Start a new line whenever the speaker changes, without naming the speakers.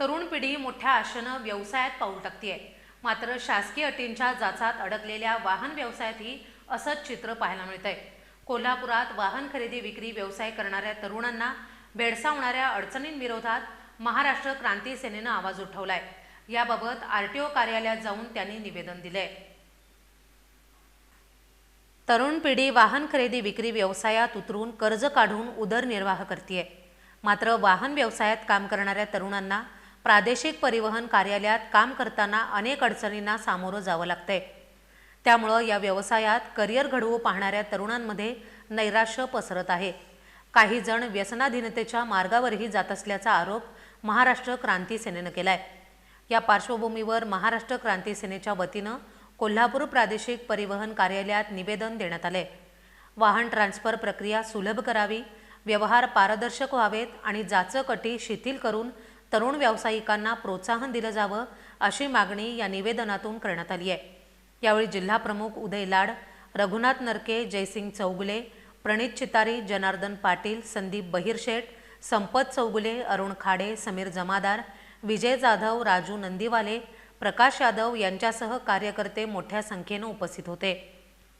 तरुण पिढी मोठ्या आशेनं व्यवसायात पाऊल टाकतीये. मात्र शासकीय अटींच्या जाचात अडकलेल्या वाहन व्यवसायातही असंच चित्र पाहायला मिळतंय. कोल्हापुरात वाहन खरेदी विक्री व्यवसाय करणाऱ्या तरुणांना भेडसावणाऱ्या अडचणींविरोधात महाराष्ट्र क्रांती सेनेनं आवाज उठवलाय. याबाबत आरटीओ कार्यालयात जाऊन त्यांनी निवेदन दिलंय. तरुण पिढी वाहन खरेदी विक्री व्यवसायात उतरून कर्ज काढून उदरनिर्वाह करते मात्र वाहन व्यवसायात काम करणाऱ्या तरुणांना प्रादेशिक परिवहन कार्यालयात काम करताना अनेक अडचणींना सामोरं जावं लागतंय. त्यामुळं या व्यवसायात करिअर घडवू पाहणाऱ्या तरुणांमध्ये नैराश्य पसरत आहे. काही जण व्यसनाधीनतेच्या मार्गावरही जात असल्याचा आरोप महाराष्ट्र क्रांती सेनेनं केलाय. या पार्श्वभूमीवर महाराष्ट्र क्रांती सेनेच्या वतीनं कोल्हापूर प्रादेशिक परिवहन कार्यालयात निवेदन देण्यात आले वाहन ट्रान्सफर प्रक्रिया सुलभ करावी व्यवहार पारदर्शक व्हावेत आणि जाचक अटी शिथिल करून तरुण व्यावसायिकांना प्रोत्साहन दिलं जावं अशी मागणी या निवेदनातून करण्यात आली आहे. यावेळी जिल्हा प्रमुख उदय लाड रघुनाथ नरके जयसिंग चौगुले प्रणित चितारी जनार्दन पाटील संदीप बहिरशेठ संपत चौगुले अरुण खाडे समीर जमादार विजय जाधव राजू नंदीवाले प्रकाश यादव यांच्यासह कार्यकर्ते मोठ्या संख्येनं उपस्थित होते.